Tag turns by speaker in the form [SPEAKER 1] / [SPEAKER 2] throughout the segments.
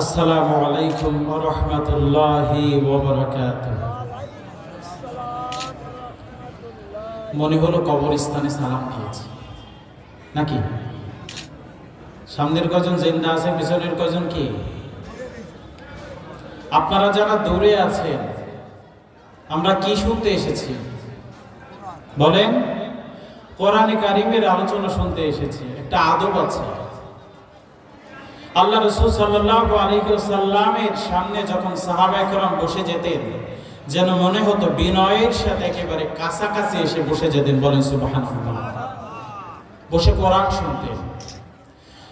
[SPEAKER 1] আসসালামু আলাইকুম রহমতুল্লাহি মনে হলো কবরস্থানে সালাম দিয়েছি। নাকি? সামনের কজন জিন্দা আছে, পিছনের কজন কি? আপনারা যারা দূরে আছেন, আমরা কি শুনতে এসেছি? বলেন, কোরআনে কারিমের আলোচনা শুনতে এসেছি, একটা আদব আছে। আল্লাহ রসুল সাল্লাহ আলিকাল্লামের সামনে যখন সাহাবাইকরাম বসে যেতেন, যেন মনে হতো বিনয়ের সাথে একেবারে কাছাকাছি এসে বসে যেতেন, বলেন সুবাহান বসে কোরআন শুনতেন।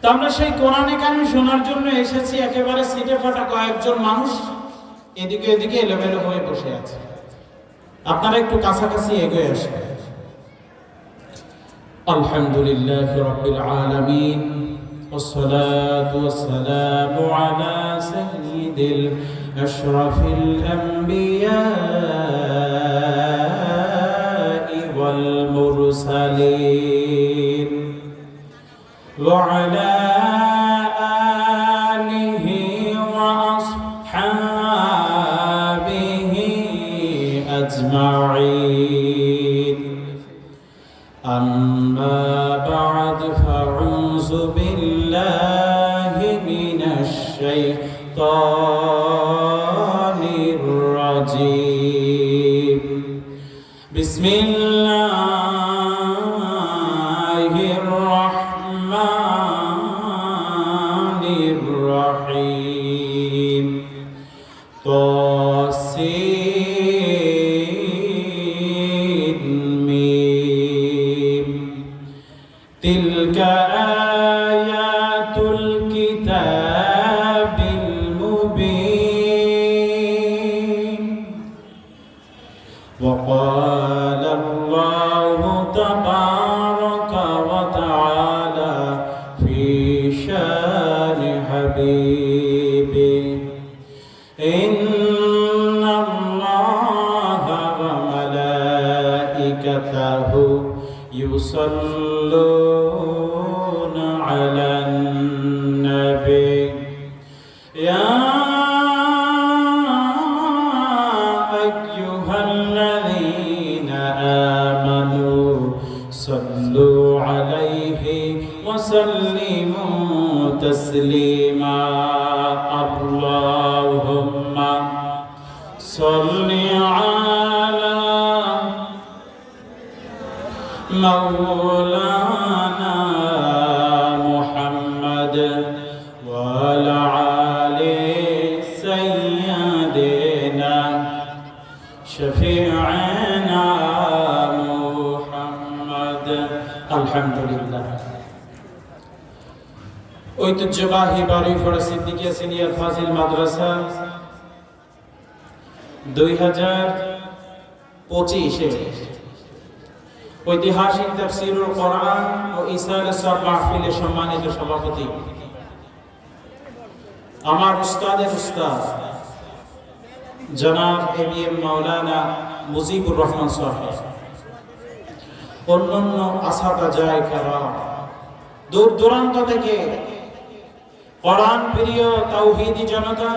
[SPEAKER 1] তো আমরা সেই কোরআনে কারিম শোনার জন্য এসেছি, একেবারে সিটে ফাটা কয়েকজন মানুষ এদিকে এদিকে এলোমেলো হয়ে বসে আছে। আপনারা একটু কাছাকাছি এগিয়ে আসেন আলহামদুলিল্লাহ রবিল আলমিন। والصلاة والسلام على سيد الأشرف الأنبياء والمرسلين وعلى آله وأصحابه أجمعين بسم الله يصلون مولانا محمد وعلى آل سيدنا شفيعنا محمد الحمد لله ঐতিহ্যবাহী বারুইফড়া সিদ্দিকিয়া সিনিয়র ফাজিল মাদ্রাসা দুই হাজার পঁচিশে ঐতিহাসিক তাফসিরুল কোরআন ও ইসরায়েল সব মাহফিলের সম্মানিত সভাপতি। আমার উস্তাদের উস্তাদ, জনাব A B M Maulana Mujibur Rahman Saheb. অন্যান্য আসাদা যায় খেলা দূর দূরান্ত থেকে, কোরআন প্রিয় তাওহিদি জনতা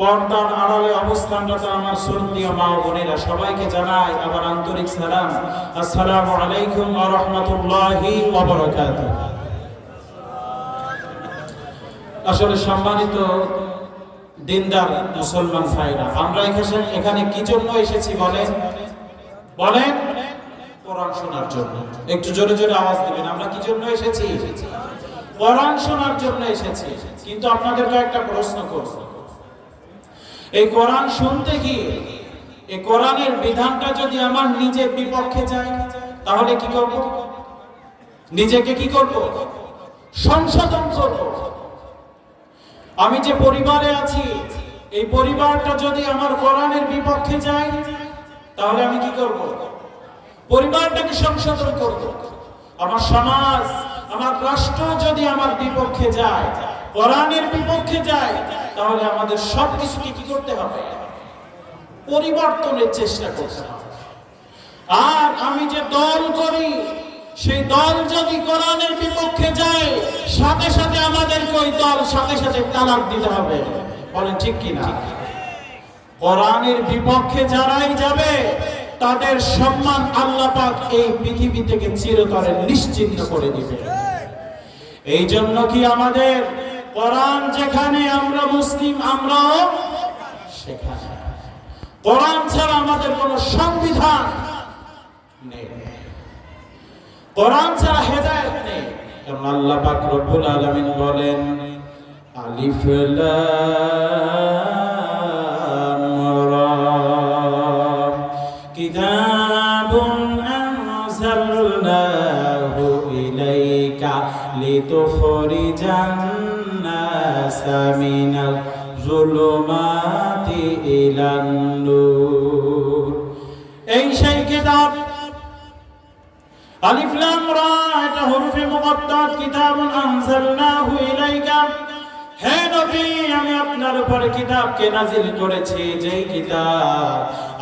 [SPEAKER 1] পর্দার আড়ালে অবস্থানরত আমার শ্রদ্ধীয় মা বোনেরা সবাইকে জানাই আমার আন্তরিক সালাম। আসসালামু আলাইকুম ওয়া রাহমাতুল্লাহি ওয়া বারাকাতুহু। আসলে সম্মানিত দিনদার মুসলমান ভাইরা, আমরা এখানে এখানে কি জন্য এসেছি বলেন? বলেন। কোরআন শোনার জন্য। একটু জোরে জোরে আওয়াজ দিবেন। আমরা কি জন্য এসেছি? কোরআন শোনার জন্য এসেছি। কিন্তু আপনাদেরকে একটা প্রশ্ন করব। এই কোরআন শুনতে গিয়ে, এই কোরআনের বিধানটা যদি আমার নিজের বিপক্ষে যায়, তাহলে কি করব? নিজেকে কি করব? সংশোধন করব। আমি যে পরিবারে আছি, এই পরিবারটা যদি আমার কোরআনের বিপক্ষে যায়, তাহলে আমি কি করব? পরিবারটাকে সংশোধন করব। আমার সমাজ, আমার রাষ্ট্র যদি আমার বিপক্ষে যায়, কোরআনের বিপক্ষে যায় তাহলে আমাদের সব কিছুকে কি করতে হবে? পরিবর্তনের চেষ্টা করতে হবে। আর আমি যে দল করি, সেই দল যদি কোরআনের বিপক্ষে যায়, সাথে সাথে আমাদেরকে ওই দল সাথে সাথে তালাক দিতে হবে। বলেন ঠিক কিনা কোরআনের বিপক্ষে যারাই যাবে, তাদের সম্মান আল্লাহ পাক এই পৃথিবী থেকে চিরতরে নিশ্চিন্ন করে দিবে। এই জন্য কি আমাদের কোরআন যেখানে আমরা মুসলিম আমরা সেখানে। কোরআন ছাড়া আমাদের কোনো সংবিধান নেই। কোরআন ছাড়া হেদায়ত নেই। কারণ আল্লাহ পাক রব্বুল আলামিন বলেন, আলিফ লিতুখরিজান الناس من الظلمات إلى النور এই সেই কিতাব আলিফ লাম রা, এটা হরফে মুকদ্দাত, কিতাবুন আনজালনাহু ইলাইকা। হে নবী আপনার উপরে কিতাবকে নাজিল করেছি। যেই কিতাব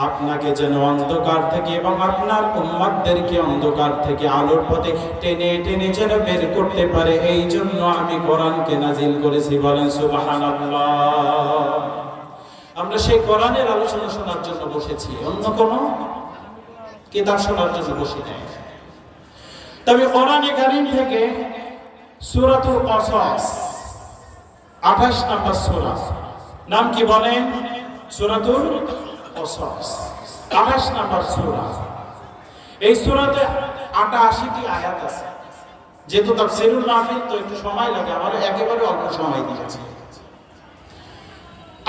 [SPEAKER 1] আপনাকে যেন অন্ধকার থেকে এবং আপনার অন্ধকার থেকে আলোর পথে টেনে টেনে যেন বের করতে পারে, এই জন্য আমি কোরআনকে নাজিল করেছি। বলেন, সুবহানাল্লাহ। আমরা সেই কোরআনের আলোচনা শোনার জন্য বসেছি। অন্য কোনো কিতাব শোনার জন্য বসি নাই। তবে কোরআনে কারিম থেকে সূরাতুল কসস 28 নম্বর সূরা। নাম কি বলেন সূরাতুল 28 নম্বর সূরা। এই সূরাতে 88টি আয়াত আছে। যেহেতু তাফসীরুল মাহফিল, তো একটু সময় লাগে, আমার একেবারে অল্প সময় দিয়েছি।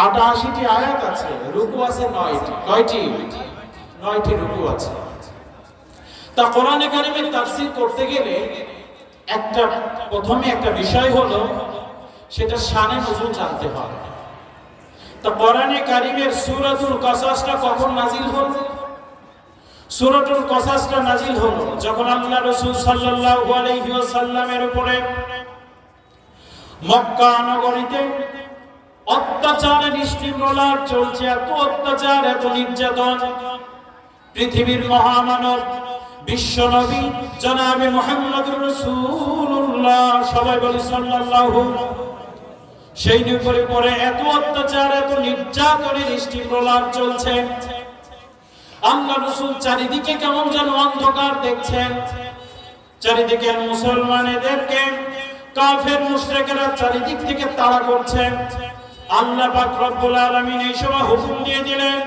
[SPEAKER 1] 88টি আয়াত আছে, রুকু আছে নয়টি। নয়টি? নয়টি রুকু আছে। তা কোরআনে কারিমের তাফসীর করতে গেলে একটা, প্রথমে একটা বিষয় হলো সেটা শানে নজুল জানতে হবে তা কোরআনে কারিমের সূরাতুল কসাসটা কখন নাজিল হলো? সূরাতুল কসাসটা নাজিল হলো যখন আল্লাহ রাসূল সাল্লাল্লাহু আলাইহি ওয়াসাল্লামের উপরে মক্কা নগরীতে অত্যাচারের স্টিমরোলার চলছে, এত অত্যাচার, এত নির্যাতন। পৃথিবীর মহামানব, বিশ্ব নবী, জনাবে মোহাম্মদ রসুল্লাহ সবাই বলি সাল্লাল্লাহু সেই উপরে পরে এত অত্যাচার, এত নির্যাতনের স্টিমরোলার চলছে। আল্লাহ রসুল চারিদিকে কেমন যেন অন্ধকার দেখছেন। চারিদিকে মুসলমানেদেরকে, কাফের মুশরিকেরা চারিদিক থেকে তাড়া করছে আল্লাহ পাক রব্বুল আলামিন এই সময় হুকুম দিয়ে দিলেন,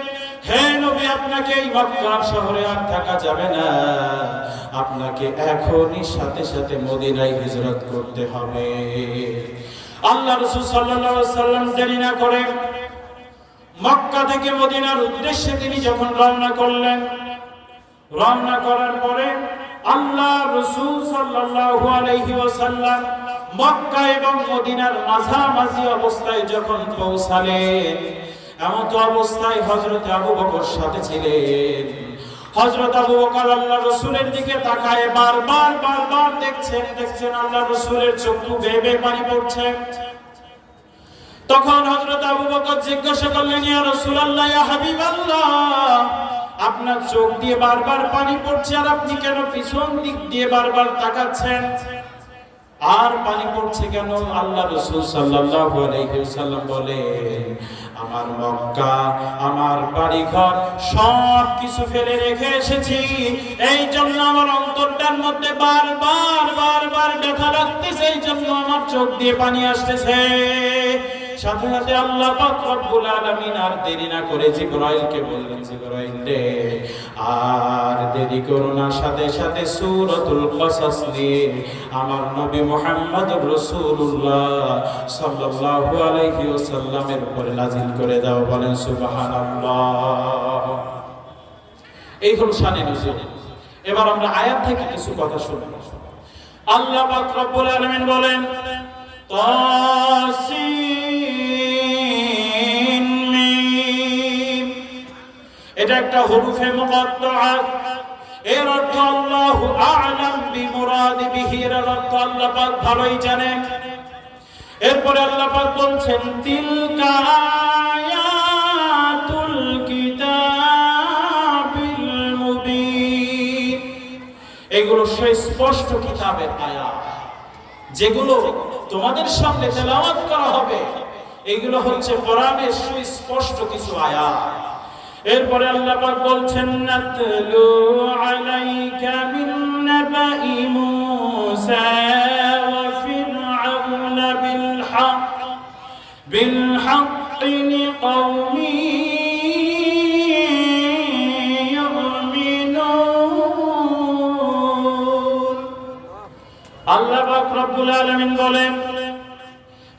[SPEAKER 1] হে নবী, আপনাকে এই মক্কা শহরে আর থাকা যাবে না। আপনাকে এখনই সাথে সাথে মদিনায় হিজরত করতে হবে। আল্লাহ রসুল সাল্লাল্লাহু সাল্লাম দেরি না করে মক্কা থেকে মদিনার উদ্দেশ্যে তিনি যখন রওনা করলেন, রওনা করার পরে আল্লাহ রসুল সাল্লাল্লাহু আলাইহি ওয়াসাল্লাম মক্কা এবং মদিনার মাঝামাঝি অবস্থায় যখন পৌঁছালেন, এমন তো অবস্থায় হযরত আবু বকর সাথে ছিলেন। হযরত আবু বকর আল্লাহ রসুলের দিকে তাকায়, বারবার বারবার দেখছেন দেখছেন আল্লাহ রসুলের চক্ষু বেয়ে পানি পড়ছে। তখন হযরত আবু বকর জিজ্ঞাসা করলেন, ইয়া রাসূলুল্লাহ, ইয়া হাবিবাল্লাহ, আপনার চোখ দিয়ে বারবার পানি পড়ছে আর আপনি কেন পিছন দিক দিয়ে বারবার তাকাচ্ছেন? আর পানি পড়ছে কেন? আল্লাহ রসুল সাল্লাল্লাহু আলাইহি ওয়াসাল্লাম বলে আমার মক্কা, আমার বাড়িঘর সব কিছু ফেলে রেখে এসেছি। এই জন্য আমার অন্তরটার মধ্যে বারবার বারবার ব্যথা লাগতেছে এই জন্য আমার চোখ দিয়ে পানি আসতেছে। সাথে সাথে আল্লাহ পাক রব্বুল আলামিন আর দেরি না করে জিবরাইলকে বললেন, জিবরাইল রে, আর দেরি করো না। সাথে সাথে সূরাতুল কসাস নিয়ে আমার নবী মুহাম্মদ রাসূলুল্লাহ সাল্লাল্লাহু আলাইহি ওয়াসাল্লামের উপরে নাজিল করে দাও, বলেন, সুবহানাল্লাহ। এই হলো শানে নজুল এবার আমরা আয়াত থেকে কিছু কথা শুনব। আল্লাহ পাক রব্বুল আলামিন বলেন তাসিন এটা একটা হরফে মুকদ্দাত এর অর্থ আল্লাহ আ'লাম বিমুরাদি বিহি, এর অর্থ আল্লাহ পাক ভালোই জানেন। এরপরে আল্লাহ পাক বলছেন, তিলকা আয়াতুল কিতাবিল মুবিন। এগুলো সুস্পষ্ট কিতাবের আয়াত। যেগুলো তোমাদের সামনে তেলাওয়াত করা হবে, এগুলো হচ্ছে কোরআনের সুস্পষ্ট কিছু আয়াত। এরপরে আল্লাহ পাক বলছেন, নাতলু আলাইকা মিন নাবাই মূসা ওয়া ফিরআউন বিল হক বিল হক লিকাওমি আল্লাহ পাক রব্বুল আলামিন বলেন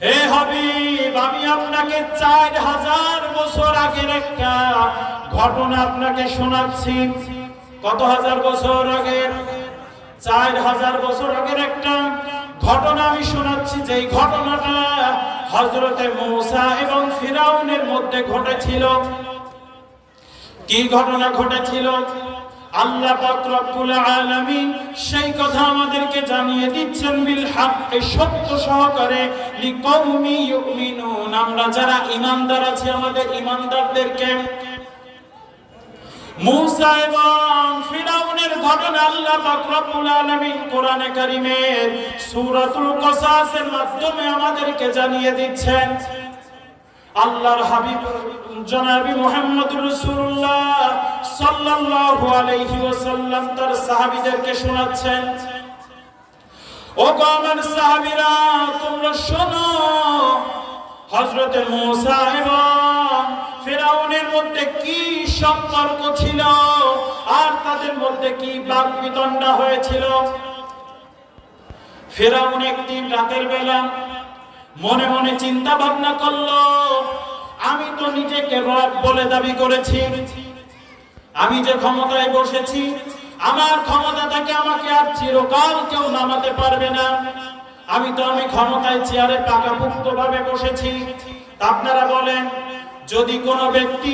[SPEAKER 1] হে হাবিব, আমি আপনাকে চার হাজার বছর আগের একটা ঘটনা আপনাকে শোনাচ্ছি। কত হাজার বছর আগের, চার হাজার বছর আগের একটা ঘটনা আমি শোনাচ্ছি। যেই ঘটনাটা হজরতে মৌসা এবং ফিরাউনের মধ্যে ঘটেছিল। কি ঘটনা ঘটেছিল? আল্লাহ আলামিন সেই কথা আমাদেরকে জানিয়ে দিচ্ছেন, বিল সত্য সহকারে আমরা যারা ইমানদার আছি, আমাদের ঈমানদারদেরকে মুসা এবং ফিরাউনের ঘটনা আল্লাহ রব্বুল আলামিন কোরআনে কারীমের সূরাতুল কসাসের মাধ্যমে আমাদেরকে জানিয়ে দিচ্ছেন। আল্লাহর হাবিব জনাবি মুহাম্মদুর রাসূলুল্লাহ সাল্লাল্লাহু আলাইহি ওয়াসাল্লাম তার সাহাবীদেরকে শোনাচ্ছেন। ও আমার সাহাবীরা, তোমরা শোনো, হযরতে মূসা এবং ফিরাউনের মধ্যে কি সম্পর্ক ছিল? আর তাদের মধ্যে কি বাকবিতণ্ডা হয়েছিল? ফেরাউন একদিন রাতের বেলা মনে মনে চিন্তা ভাবনা করল, আমি তো নিজেকে রব বলে দাবি করেছি। আমি যে ক্ষমতায় বসেছি, আমার ক্ষমতা থেকে আমাকে আর চিরকাল কেউ নামাতে পারবে না। আমি তো আমি ক্ষমতায় চেয়ারে টাকা পাকাপুক্ত ভাবে বসেছি আপনারা বলেন যদি কোনো ব্যক্তি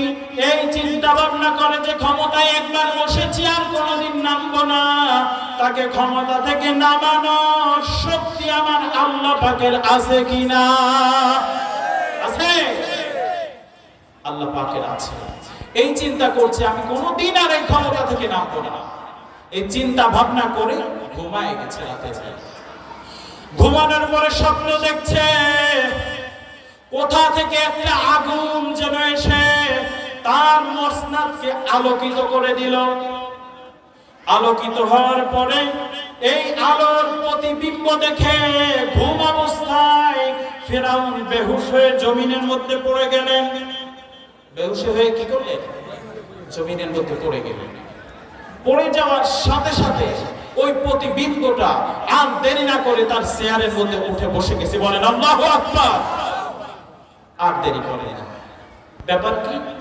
[SPEAKER 1] এই চিন্তা ভাবনা করে যে ক্ষমতায় একবার বসেছি আর কোনোদিন নামবো না, তাকে ক্ষমতা থেকে নামানো শক্তি আমার আল্লাহ পাকের আছে কিনা? আছে? আল্লাহ পাকের আছে। এই চিন্তা করছে আমি কোনোদিন আর এই ক্ষমতা থেকে নামবো না। এই চিন্তা ভাবনা করে ঘুমায় গেছে রাতে। ঘুমানোর পরে স্বপ্ন দেখছে কোথা থেকে একটা আগুন যেন এসে তার মসনাদকে আলোকিত করে দিল। আলোকিত হওয়ার পরে এই আলোর প্রতিবিম্ব দেখে ঘুম অবস্থায় ফেরাউন বেহুশ হয়ে জমিনের মধ্যে পড়ে গেলেন। বেহুশ হয়ে কি করলেন? জমিনের মধ্যে পড়ে গেলেন। পড়ে যাওয়ার সাথে সাথে ওই প্রতিবিম্বটা আর দেরি না করে তার চেয়ারের মধ্যে উঠে বসে গেছে। বলেন, আল্লাহু আকবার! আর দেরি করে না। ব্যাপার কি?